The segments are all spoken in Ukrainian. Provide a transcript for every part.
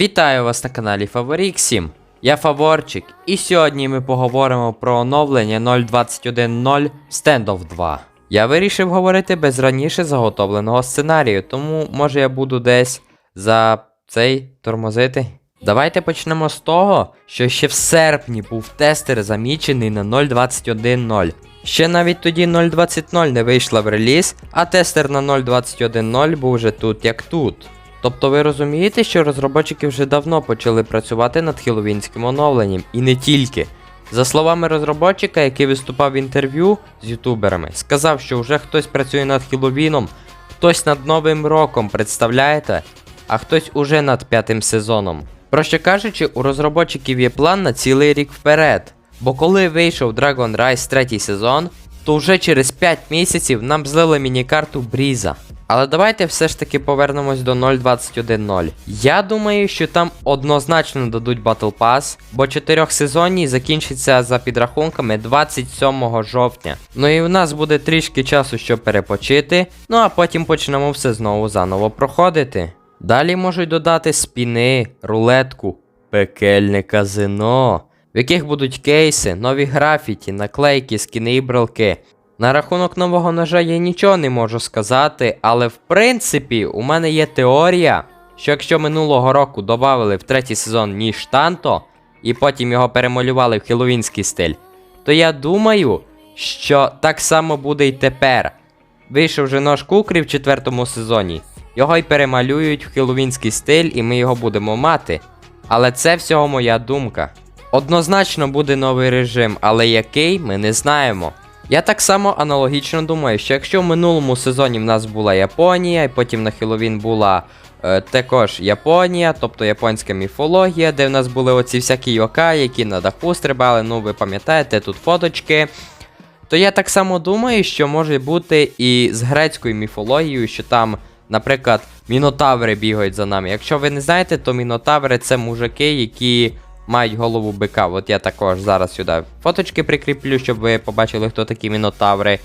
Вітаю вас на каналі Фаворік 7. Я Фаворчик, і сьогодні ми поговоримо про оновлення 0.21.0 Standoff 2. Я вирішив говорити без раніше заготовленого сценарію, тому може я буду десь за цей тормозити. Давайте почнемо з того, що ще в серпні був тестер замічений на 0.21.0. Ще навіть тоді 0.20.0 не вийшла в реліз, а тестер на 0.21.0 був вже тут як тут. Тобто ви розумієте, що розробники вже давно почали працювати над хеллоуінським оновленням, і не тільки. За словами розробника, який виступав в інтерв'ю з ютуберами, сказав, що вже хтось працює над Хеллоуіном, хтось над Новим роком, представляєте? А хтось уже над п'ятим сезоном. Проще кажучи, у розробників є план на цілий рік вперед. Бо коли вийшов Dragon Rise третій сезон, то вже через 5 місяців нам злили міні-карту Бріза. Але давайте все ж таки повернемось до 0.21.0. Я думаю, що там однозначно дадуть Battle Pass, бо 4 сезонні закінчиться за підрахунками 27 жовтня. Ну і в нас буде трішки часу, щоб перепочити, ну а потім почнемо все знову заново проходити. Далі можуть додати спіни, рулетку, пекельне казино, в яких будуть кейси, нові графіті, наклейки, скіни і брелки. На рахунок нового ножа я нічого не можу сказати, але в принципі у мене є теорія, що якщо минулого року додали в третій сезон ніж Танто, і потім його перемалювали в хеллоуінський стиль, то я думаю, що так само буде й тепер. Вийшов вже нож кукрі в четвертому сезоні, його й перемалюють в хеллоуінський стиль, і ми його будемо мати. Але це всього моя думка. Однозначно буде новий режим, але який ми не знаємо. Я так само аналогічно думаю, що якщо в минулому сезоні в нас була Японія, і потім на Хеллоуін була е, також Японія, тобто японська міфологія, де в нас були оці всякі йока, які на даху стрибали, ну ви пам'ятаєте, тут фоточки. То я так само думаю, що може бути і з грецькою міфологією, що там, наприклад, мінотаври бігають за нами. Якщо ви не знаєте, то мінотаври це мужики, які мають голову бика. От я також зараз сюди фоточки прикріплю, щоб ви побачили, хто такі мінотаври.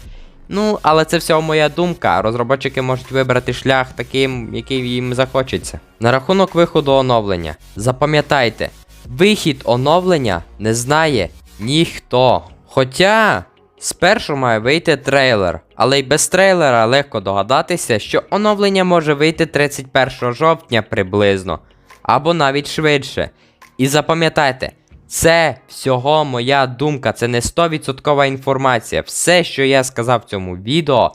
Ну, але це всього моя думка. Розробники можуть вибрати шлях таким, який їм захочеться. На рахунок виходу оновлення. Запам'ятайте, вихід оновлення не знає ніхто. Хоча. Спершу має вийти трейлер, але й без трейлера легко догадатися, що оновлення може вийти 31 жовтня приблизно, або навіть швидше. І запам'ятайте, це всього моя думка, це не 100% інформація. Все, що я сказав в цьому відео,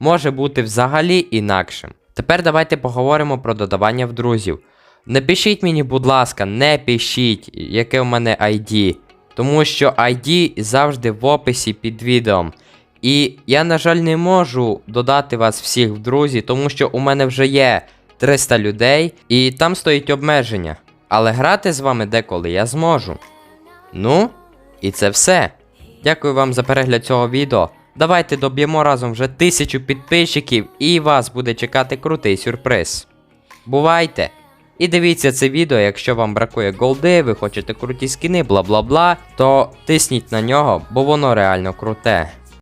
може бути взагалі інакшим. Тепер давайте поговоримо про додавання в друзів. Не пишіть мені, будь ласка, не пишіть, яке в мене ID. Тому що ID завжди в описі під відео. І я, на жаль, не можу додати вас всіх в друзі, тому що у мене вже є 300 людей, і там стоїть обмеження. Але грати з вами деколи я зможу. Ну, і це все. Дякую вам за перегляд цього відео. Давайте доб'ємо разом вже тисячу підписчиків, і вас буде чекати крутий сюрприз. Бувайте! І дивіться це відео, якщо вам бракує голди, ви хочете круті скіни, бла бла бла, то тисніть на нього, бо воно реально круте.